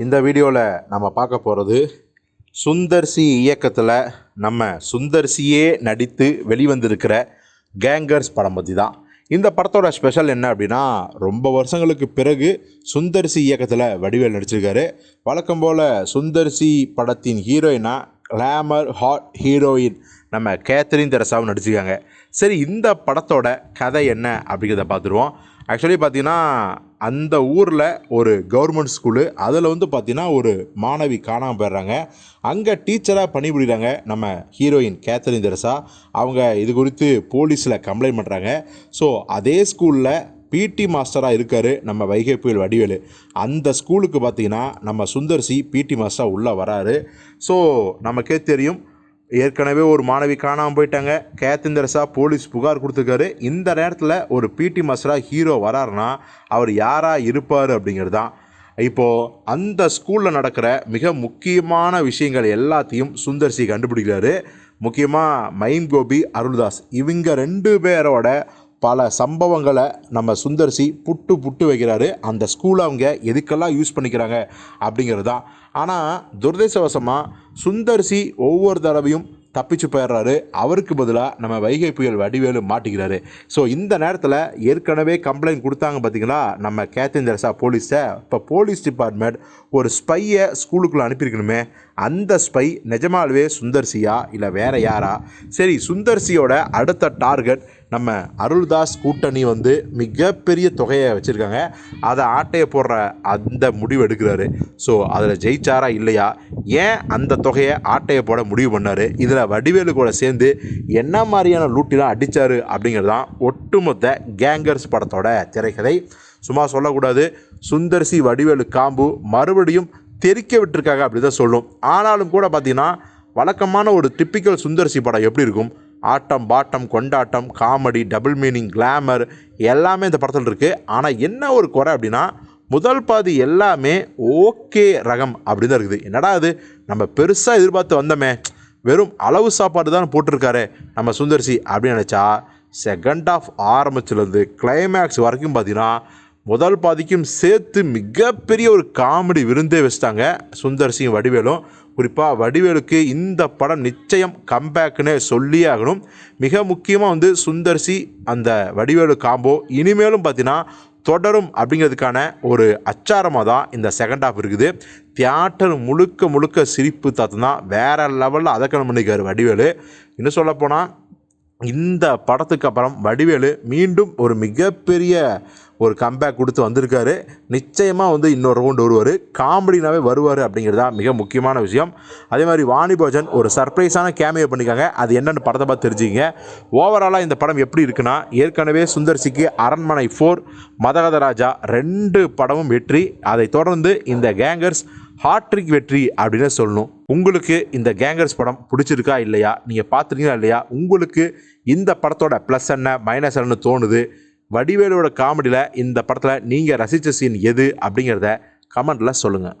இந்த வீடியோவில் நம்ம பார்க்க போகிறது சுந்தர்சி இயக்கத்தில் நம்ம சுந்தர்சியே நடித்து வெளிவந்திருக்கிற கேங்கர்ஸ் படம் பற்றி தான் இந்த படத்தோட ஸ்பெஷல் என்ன அப்படின்னா ரொம்ப வருஷங்களுக்கு பிறகு சுந்தர்சி இயக்கத்தில் வடிவேல் நடிச்சிருக்காரு. வழக்கம் போல் சுந்தர்சி படத்தின் ஹீரோயினாக கிளாமர் ஹாட் ஹீரோயின் நம்ம கேத்ரின் தெரசாவும் நடிச்சிருக்காங்க. சரி இந்த படத்தோட கதை என்ன அப்படிங்கிறத பார்த்துருவோம். ஆக்சுவலி பார்த்தீங்கன்னா அந்த ஊரில் ஒரு கவர்மெண்ட் ஸ்கூலு அதில் வந்து பார்த்தீங்கன்னா ஒரு மாணவி காணாமல் போயிடுறாங்க. அங்கே டீச்சராக பணிபுரிகிறாங்க நம்ம ஹீரோயின் கேத்தரின் தெரசா அவங்க இது குறித்து போலீஸில் கம்ப்ளைண்ட் பண்ணுறாங்க ஸோ அதே ஸ்கூலில் பிடி மாஸ்டராக இருக்கார் நம்ம வைகை புயல் வடிவேலு. அந்த ஸ்கூலுக்கு பார்த்தீங்கன்னா நம்ம சுந்தர்சி பிடி மாஸ்டராக உள்ளே வராரு. ஸோ நமக்கே தெரியும் ஏற்கனவே ஒரு மாணவி காணாமல் போயிட்டாங்க. கேத்தந்தரசா போலீஸ் புகார் கொடுத்துருக்காரு. இந்த நேரத்தில் ஒரு பிடி மாஸ்டராக ஹீரோ வராருன்னா அவர் யாராக இருப்பார் அப்படிங்கிறது தான் இப்போது அந்த ஸ்கூலில் நடக்கிற மிக முக்கியமான விஷயங்கள் எல்லாத்தையும் சுந்தர்சி கண்டுபிடிக்கிறாரு. முக்கியமாக மைம் கோபி அருள்தாஸ் இவங்க ரெண்டு பேரோட பல சம்பவங்களை நம்ம சுந்தர்சி புட்டு புட்டு வைக்கிறாரு. அந்த ஸ்கூலை அவங்க எதுக்கெல்லாம் யூஸ் பண்ணிக்கிறாங்க அப்படிங்கிறது தான். ஆனால் துரதேசவசமாக சுந்தர்சி ஒவ்வொரு தடவையும் தப்பிச்சு போயிடுறாரு. அவருக்கு பதிலாக நம்ம வைகை புயல் வடிவேலு மாட்டிக்கிறாரு. ஸோ இந்த நேரத்தில் ஏற்கனவே கம்ப்ளைண்ட் கொடுத்தாங்க பார்த்தீங்களா நம்ம கேத்தேந்தரசா போலீஸை இப்போ போலீஸ் டிபார்ட்மெண்ட் ஒரு ஸ்பையை ஸ்கூலுக்குள்ளே அனுப்பியிருக்கணுமே. அந்த ஸ்பை நிஜமாலுவே சுந்தர்சியா இல்லை வேற யாரா? சரி சுந்தர்சியோட அடுத்த டார்கெட் நம்ம அருள்தாஸ் கூட்டணி வந்து மிகப்பெரிய தொகையை வச்சுருக்காங்க. அதை ஆட்டையை போடுற அந்த முடிவு எடுக்கிறாரு. ஸோ அதில் ஜெயிச்சாரா இல்லையா? ஏன் அந்த தொகையை ஆட்டையை போட முடிவு பண்ணார்? இதில் வடிவேலு கூட சேர்ந்து என்ன மாதிரியான லூட்டிலாம் அடித்தார் அப்படிங்கிறது தான் ஒட்டுமொத்த கேங்கர்ஸ் படத்தோட திரைக்கதை. சும்மா சொல்லக்கூடாது. சுந்தர்சி வடிவேலு காம்பு மறுபடியும் தெறிக்க விட்டுருக்காங்க அப்படி தான் சொல்லும். ஆனாலும் கூட பார்த்திங்கன்னா வழக்கமான ஒரு டிப்பிக்கல் சுந்தர்சி படம் எப்படி இருக்கும்? ஆட்டம் பாட்டம் கொண்டாட்டம் காமெடி டபுள் மீனிங் கிளாமர் எல்லாமே இந்த படத்தில் இருக்குது ஆனால் என்ன ஒரு குறை அப்படின்னா முதல் பாதி எல்லாமே ஓகே ரகம் அப்படி தான் இருக்குது. என்னடா அது நம்ம பெருசாக எதிர்பார்த்து வந்தோமே. வெறும் அளவு சாப்பாடு தான் போட்டிருக்காரு நம்ம சுந்தர்சி அப்படின்னு நினச்சா செகண்ட் ஆஃப் ஆரம்பிச்சிலேருந்து கிளைமேக்ஸ் வரைக்கும் பார்த்தீங்கன்னா முதல் பாதிக்கும் சேர்த்து மிகப்பெரிய ஒரு காமெடி விருந்தே வச்சிட்டாங்க சுந்தர்சியும் வடிவேலும். குறிப்பாக வடிவேலுக்கு இந்த படம் நிச்சயம் கம்பேக்குன்னு சொல்லியே ஆகணும். மிக முக்கியமாக வந்து சுந்தர்சி அந்த வடிவேலு காம்போ இனிமேலும் பார்த்தீங்கன்னா தொடரும் அப்படிங்கிறதுக்கான ஒரு அச்சாரமாக தான் இந்த செகண்ட் ஹாஃப் இருக்குது. தியேட்டர் முழுக்க முழுக்க சிரிப்பு தத்து தான் வேறு லெவலில் அதக்கணம் பண்ணிக்கார் வடிவேலு. இன்னும் சொல்லப்போனால் இந்த படத்துக்கு அப்புறம் வடிவேலு மீண்டும் ஒரு மிகப்பெரிய ஒரு கம்பேக் கொடுத்து வந்திருக்காரு. நிச்சயமாக வந்து இன்னொரு ரவுண்டு வருவார். காமெடினாவே வருவார் அப்படிங்கிறது தான் மிக முக்கியமான விஷயம். அதே மாதிரி வாணிபோஜன் ஒரு சர்ப்ரைஸான கேமியோ பண்ணிக்காங்க அது என்னென்னு படத்தை பார்த்து தெரிஞ்சுங்க ஓவராலாக இந்த படம் எப்படி இருக்குன்னா ஏற்கனவே சுந்தர்சிக்கு அரண்மனை ஃபோர் மதகதராஜா ரெண்டு படமும் வெற்றி. அதை தொடர்ந்து இந்த கேங்கர்ஸ் ஹாட்ரிக் வெற்றி அப்படின்னு சொல்லணும். உங்களுக்கு இந்த கேங்கர்ஸ் படம் பிடிச்சிருக்கா இல்லையா? நீங்கள் பார்த்துருக்கீங்களா இல்லையா? உங்களுக்கு இந்த படத்தோட ப்ளஸ் என்ன மைனஸ் என்னன்னு தோணுது. வடிவேலோட காமெடியில் இந்த படத்தில் நீங்கள் ரசித்த சீன் எது அப்படிங்கிறத கமெண்ட்டில் சொல்லுங்கள்